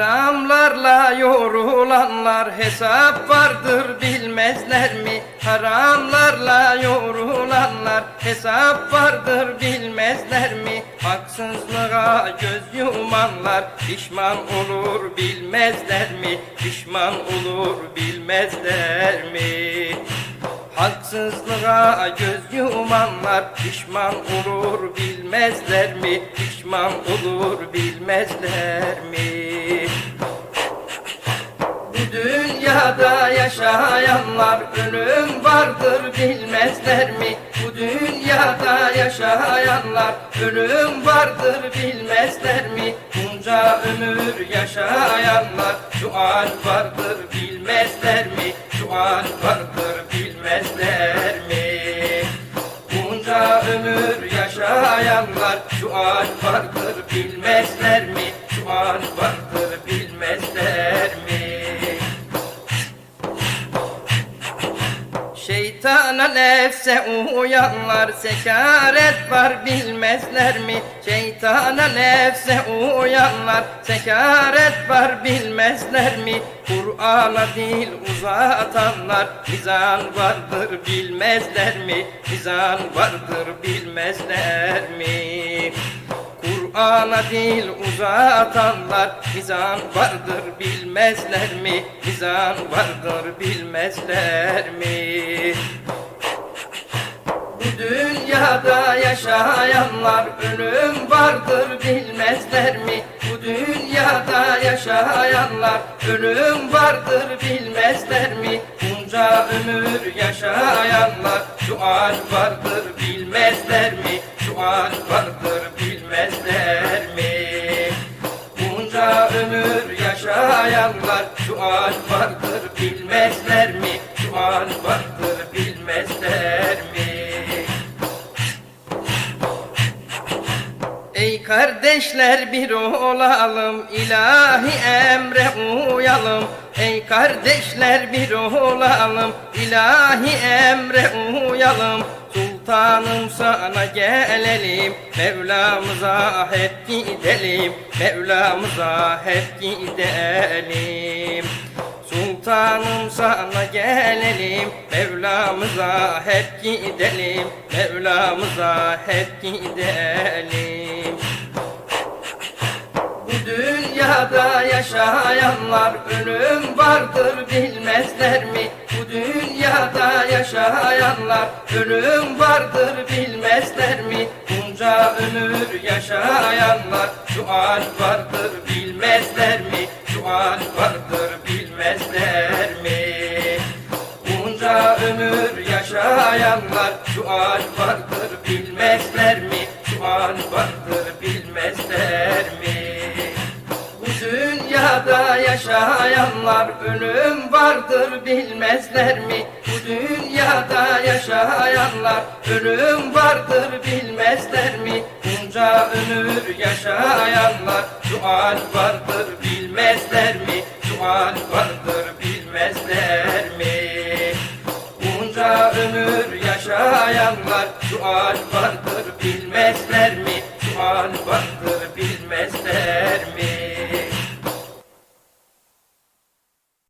Haramlarla yorulanlar hesap vardır bilmezler mi? Haramlarla yorulanlar hesap vardır bilmezler mi? Haksızlığa göz yumanlar pişman olur bilmezler mi? Pişman olur bilmezler mi? Haksızlığa göz yumanlar pişman olur bilmezler mi? Pişman olur bilmezler mi? Yaşayanlar ölüm vardır bilmezler mi? Bu dünyada yaşayanlar ölüm vardır bilmezler mi? Bunca ömür yaşayanlar şu vardır bilmezler mi? Şu vardır bilmezler mi? Bunca ömür yaşayanlar şu vardır bilmezler mi? Şu vardır Şeytana nefse uyanlar sekaret var bilmezler mi? Şeytana nefse uyanlar sekaret var bilmezler mi? Kur'an'a dil uzatanlar mizan vardır bilmezler mi? Mizan vardır bilmezler mi? Kur'an'a dil uzatanlar mizan vardır bilmezler mi? Mizan vardır bilmezler mi? Yaşayanlar ölüm vardır bilmezler mi? Bu dünyada yaşayanlar ölüm vardır bilmezler mi? Bunca ömür yaşayanlar şu vardır bilmezler mi? Şu vardır bilmezler mi? Bunca ömür yaşayanlar şu vardır bilmezler mi? Şu vardır kardeşler bir olalım ilahi emre uyalım. Ey kardeşler bir olalım ilahi emre uyalım. Sultanım sana gelelim Mevlamıza hep gidelim. Mevlamıza hep gidelim. Sultanım sana gelelim Mevlamıza hep gidelim. Mevlamıza hep gidelim dünyada yaşayanlar ölüm vardır bilmezler mi? Bu dünyada yaşayanlar ölüm vardır bilmezler mi? Bunca ömür yaşayanlar şu an vardır bilmezler mi? Şu an vardır bilmezler mi? Bunca ömür yaşayanlar şu an vardır bilmezler mi? Şu an vardır bilmezler mi? dünyada yaşayanlar ölüm vardır bilmezler mi? Bu dünyada yaşayanlar ölüm vardır bilmezler mi? Bunca ömür yaşayanlar sual vardır bilmezler mi? Sual vardır bilmezler mi? Bunca ömür yaşayanlar sual vardır bilmezler mi? Sual vardır